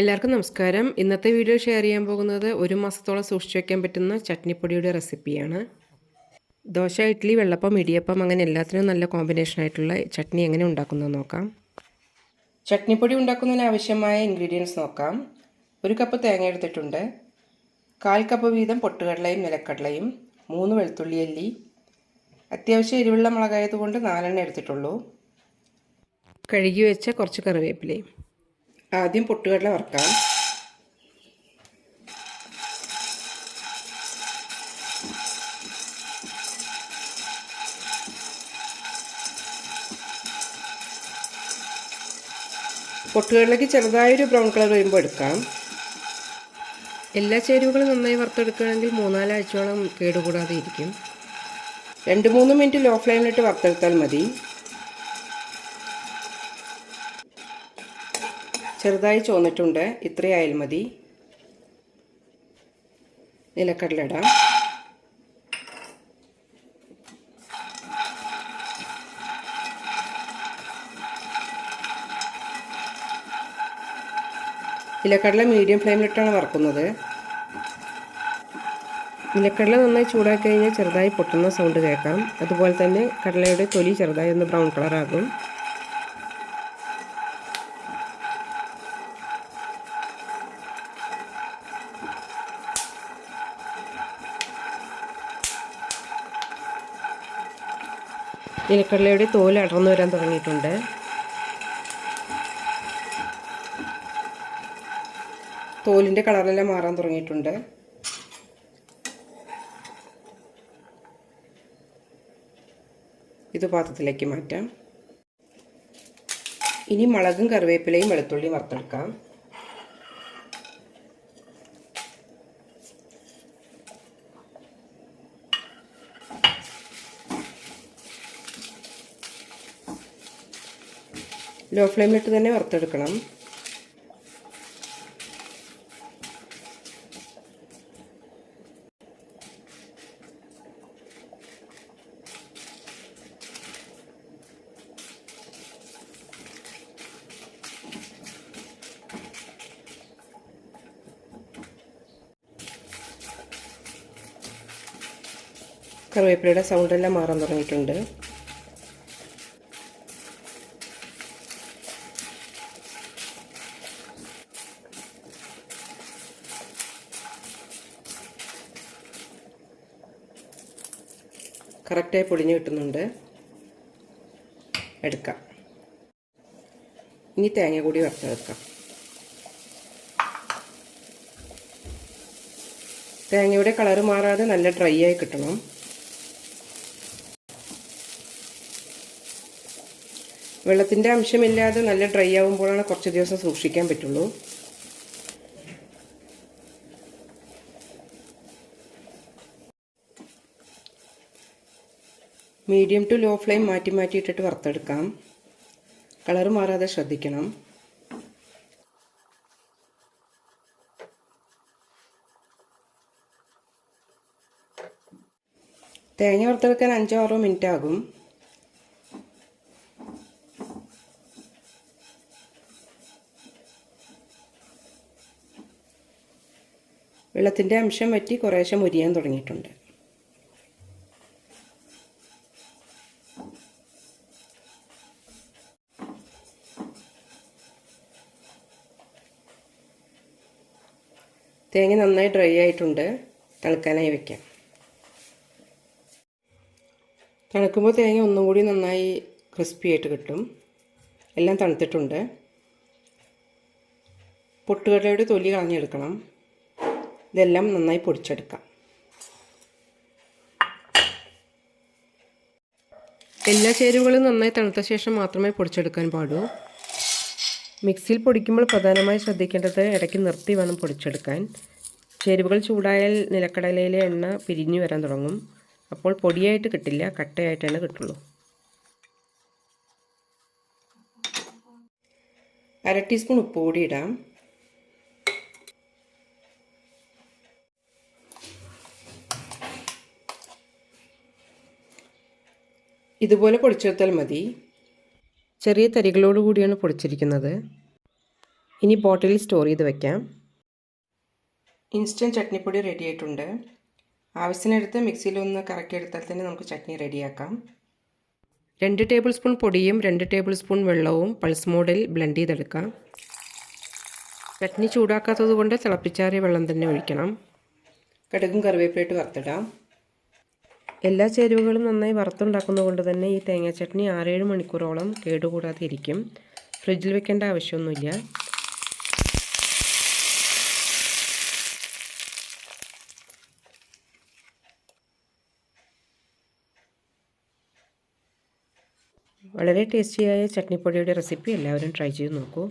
എല്ലാവർക്കും നമസ്കാരം. ഇന്നത്തെ വീഡിയോ ഷെയർ ചെയ്യാൻ പോകുന്നത് ഒരു മാസത്തോളം സൂക്ഷിച്ചു വയ്ക്കാൻ പറ്റുന്ന ചട്നിപ്പൊടിയുടെ റെസിപ്പിയാണ് ദോശ ഇഡ്ഡലി വെള്ളപ്പം ഇടിയപ്പം അങ്ങനെ എല്ലാത്തിനും നല്ല കോമ്പിനേഷൻ ആയിട്ടുള്ള ചട്നി എങ്ങനെ ഉണ്ടാക്കുന്നത് നോക്കാം. ചട്നിപ്പൊടി ഉണ്ടാക്കുന്നതിന് ആവശ്യമായ ഇൻഗ്രീഡിയൻസ് നോക്കാം. ഒരു കപ്പ് തേങ്ങ എടുത്തിട്ടുണ്ട്. കാൽ കപ്പ് വീതം പൊട്ടുകടലയും നിലക്കടലയും മൂന്ന് വെളുത്തുള്ളി അല്ലി. അത്യാവശ്യം എരിവുള്ള മുളകായതുകൊണ്ട് നാലെണ്ണം എടുത്തിട്ടുള്ളൂ. കഴുകി വെച്ച കുറച്ച് കറിവേപ്പിലയും. ആദ്യം പൊട്ടുകടല വറുക്കാം. പൊട്ടുകടലയ്ക്ക് ചെറുതായൊരു ബ്രൗൺ കളർ വരുമ്പോൾ എടുക്കാം. എല്ലാ ചേരുവകളും നന്നായി വറുത്തെടുക്കുകയാണെങ്കിൽ മൂന്നാലാഴ്ചയോളം കേടുകൂടാതെ ഇരിക്കും. രണ്ട് മൂന്ന് മിനിറ്റ് ലോ ഫ്ലെയിമിലിട്ട് വറുത്തെടുത്താൽ മതി. ചെറുതായി ചോന്നിട്ടുണ്ട് ഇത്രയായാലും മതി. നിലക്കടല ഇടാം നിലക്കടല മീഡിയം ഫ്ലെയിമിലിട്ടാണ് വറക്കുന്നത്. നിലക്കടല നന്നായി ചൂടാക്കി കഴിഞ്ഞാൽ ചെറുതായി പൊട്ടുന്ന സൗണ്ട് കേൾക്കാം. അതുപോലെ തന്നെ കടലയുടെ തൊലി ചെറുതായി ഒന്ന് ബ്രൗൺ കളറാകും. നിലക്കടലയുടെ തോൽ അടർന്നു വരാൻ തുടങ്ങിയിട്ടുണ്ട്. തോലിന്റെ കളറെല്ലാം മാറാൻ തുടങ്ങിയിട്ടുണ്ട്. ഇത് പാത്രത്തിലേക്ക് മാറ്റാം. ഇനി മുളകും കറിവേപ്പിലയും വെളുത്തുള്ളിയും വറുത്തെടുക്കാം. ലോ ഫ്ലെയിമിലിട്ട് തന്നെ വറുത്തെടുക്കണം. കറിവേപ്പിലയുടെ സൗണ്ടെല്ലാം മാറാൻ തുടങ്ങിയിട്ടുണ്ട്. കറക്റ്റായി പൊടിഞ്ഞ് കിട്ടുന്നുണ്ട്. എടുക്കാം. ഇനി തേങ്ങ കൂടി വറുത്തെടുക്കാം. തേങ്ങയുടെ കളറ് മാറാതെ നല്ല ഡ്രൈ ആയി കിട്ടണം. വെള്ളത്തിന്റെ അംശമില്ലാതെ നല്ല ഡ്രൈ ആകുമ്പോഴാണ് കുറച്ച് ദിവസം സൂക്ഷിക്കാൻ പറ്റുള്ളൂ. മീഡിയം ടു ലോ ഫ്ലെയിം മാറ്റി മാറ്റി ഇട്ടിട്ട് വറുത്തെടുക്കാം. കളർ മാറാതെ ശ്രദ്ധിക്കണം. തേങ്ങ വറുത്തെടുക്കാൻ അഞ്ചോ ആറോ മിനിറ്റ് ആകും. വെള്ളത്തിന്റെ അംശം വറ്റി കുറേശ്ശെ മുരിയാൻ തുടങ്ങിയിട്ടുണ്ട്. തേങ്ങ നന്നായി ഡ്രൈ ആയിട്ടുണ്ട്. തണുക്കാനായി വെക്കാം. തണുക്കുമ്പോൾ തേങ്ങ ഒന്നും കൂടി നന്നായി ക്രിസ്പി ആയിട്ട് കിട്ടും. എല്ലാം തണുത്തിട്ടുണ്ട്. പൊട്ടുകടലയുടെ തൊലി കളഞ്ഞെടുക്കണം. ഇതെല്ലാം നന്നായി പൊടിച്ചെടുക്കാം. എല്ലാ ചേരുവകളും നന്നായി തണുത്ത ശേഷം മാത്രമേ പൊടിച്ചെടുക്കാൻ പാടൂ മിക്സിയിൽ പൊടിക്കുമ്പോൾ പ്രധാനമായി ശ്രദ്ധിക്കേണ്ടത് ഇടയ്ക്ക് നിർത്തി വേണം പൊടിച്ചെടുക്കാൻ. ചേരുവകൾ ചൂടായാൽ നിലക്കടലയിലെ എണ്ണ പിരിഞ്ഞു വരാൻ തുടങ്ങും. അപ്പോൾ പൊടിയായിട്ട് കിട്ടില്ല കട്ടയായിട്ടാണ് കിട്ടുള്ളൂ. അര ടീസ്പൂൺ ഉപ്പ് കൂടി ഇടാം. ഇതുപോലെ പൊടിച്ചെടുത്താൽ മതി. ചെറിയ തരികളോട് കൂടിയാണ് പൊടിച്ചിരിക്കുന്നത്. ഇനി ബോട്ടിലിൽ സ്റ്റോർ ചെയ്ത് വെക്കാം. ഇൻസ്റ്റന്റ് ചട്നിപ്പൊടി റെഡി ആയിട്ടുണ്ട്. ആവശ്യത്തിനെടുത്ത് മിക്സിയിലൊന്ന് കറക്കി എടുത്താൽ തന്നെ നമുക്ക് ചട്നി റെഡിയാക്കാം രണ്ട് ടേബിൾ സ്പൂൺ പൊടിയും രണ്ട് ടേബിൾ സ്പൂൺ വെള്ളവും പൾസ് മോഡിൽ ബ്ലെൻഡ് ചെയ്തെടുക്കാം. ചട്നി ചൂടാക്കാത്തത് കൊണ്ട് തിളപ്പിച്ചാറിയ വെള്ളം തന്നെ ഒഴിക്കണം. കടുകും കറിവേപ്പിലായിട്ട് വറുത്തിടാം. എല്ലാ ചേരുവകളും നന്നായി വറുത്തുണ്ടാക്കുന്നത് കൊണ്ട് തന്നെ ഈ തേങ്ങാ ചട്നി ആറേഴ് മണിക്കൂറോളം കേടുകൂടാതെ ഇരിക്കും ഫ്രിഡ്ജിൽ വെക്കേണ്ട ആവശ്യമൊന്നുമില്ല. വളരെ ടേസ്റ്റിയായ ചട്നിപ്പൊടിയുടെ റെസിപ്പി എല്ലാവരും ട്രൈ ചെയ്ത് നോക്കൂ.